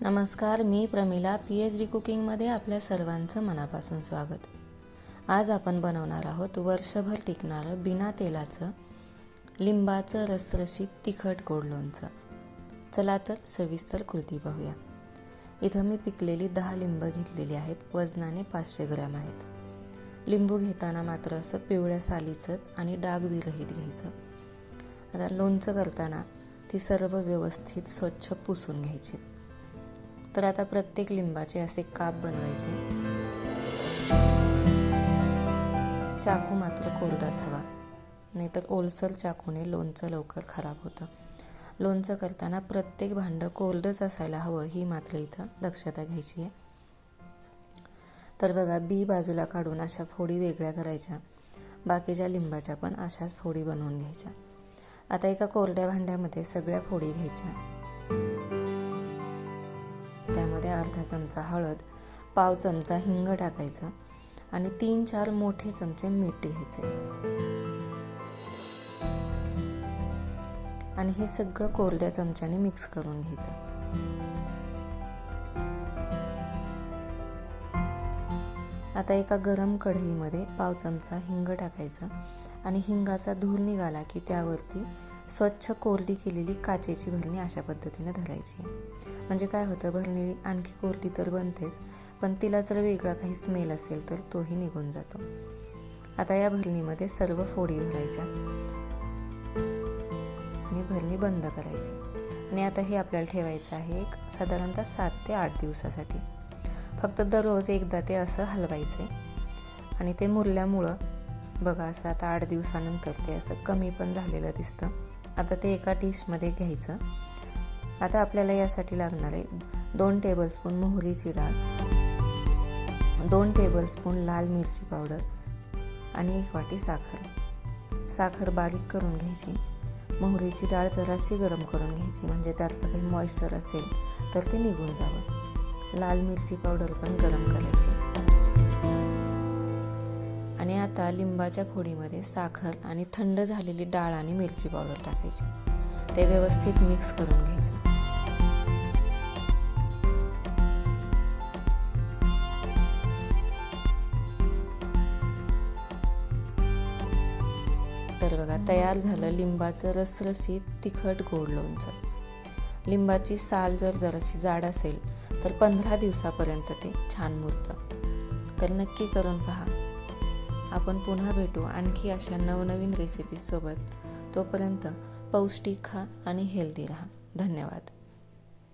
नमस्कार मी Pramila P H D कुकिंगमध्ये आपल्या सर्वांचं मनापासून स्वागत. आज आपण बनवणार आहोत वर्षभर टिकणारं बिना तेलाचं लिंबाचं रसरशीत तिखट गोड लोणचं. चला तर सविस्तर कृती पाहूया इथं मी पिकलेली दहा लिंब घेतलेली आहेत वजनाने पाचशे ग्रॅम आहेत. लिंबू घेताना मात्र असं पिवळ्या सालीचंच आणि डाग विरहित घ्यायचं. आता लोणचं करताना ती सर्व व्यवस्थित स्वच्छ पुसून घ्यायची. तर आता प्रत्येक लिंबाचे असे काप बनवायचे. चाकू मात्र कोरडाच हवा. नाहीतर ओलसर चाकूने लोणचं लवकर खराब होतं. लोणचं करताना प्रत्येक भांडं कोरडंच असायला हवं ही मात्र इथं दक्षता घ्यायची आहे. तर बघा बी बाजूला काढून अशा फोडी वेगळ्या करायच्या. बाकीच्या लिंबाच्या पण अशाच फोडी बनवून घ्यायच्या. आता एका कोरड्या भांड्यामध्ये सगळ्या फोडी घ्यायच्या. अर्धा चमचा हळद पाव चमचा हिंग टाकायचं आणि तीन चार मोठे चमचे मीठ घ्यायचे. आणि हे सगळं कोरड्या चमच्याने मिक्स करून घ्यायचं. आता एका गरम कढईमध्ये पाव चमचा हिंग टाकायचा आणि हिंगाचा धूर निघाला की त्यावरती स्वच्छ कोरडी केलेली काचेची भरणी अशा पद्धतीने धरायची. म्हणजे काय होतं? भरणी आणखी कोरडी तर बनतेच पण तिला जर वेगळा काही स्मेल असेल तर तोही निघून जातो. आता या भरणीमध्ये सर्व फोडी भरायच्या. आणि भरणी बंद करायची. आणि आता हे आपल्याला ठेवायचं आहे एक साधारणतः सात ते आठ दिवसासाठी. फक्त दररोज एकदा ते असं हलवायचं. आणि ते मुरल्यामुळं बघा असं आता आठ दिवसानंतर ते असं कमी पण झालेलं दिसतं. आता ते एका डिशमध्ये घ्यायचं. आता आपल्याला यासाठी लागणार आहे दोन टेबलस्पून मोहरीची डाळ दोन टेबलस्पून लाल मिरची पावडर आणि एक वाटी साखर. साखर बारीक करून घ्यायची. मोहरीची डाळ जराशी गरम करून घ्यायची म्हणजे त्यातलं काही मॉइश्चर असेल तर ते निघून जावं. लाल मिरची पावडर पण गरम करायची. आणि आता लिंबाच्या फोडीमध्ये साखर आणि थंड झालेली डाळ आणि मिरची पावडर टाकायची. ते व्यवस्थित मिक्स करून घ्यायचं. तर बघा तयार झालं लिंबाचं रसरशीत तिखट गोड लोणचं. लिंबाची साल जर जराशी जाड असेल तर पंधरा दिवसापर्यंत ते छान मुरतं. तर नक्की करून पहा. आपण पुन्हा भेटू आणखी अशा नवनवीन रेसिपीजसोबत तोपर्यंत पौष्टिक खा आणि हेल्दी राहा. धन्यवाद.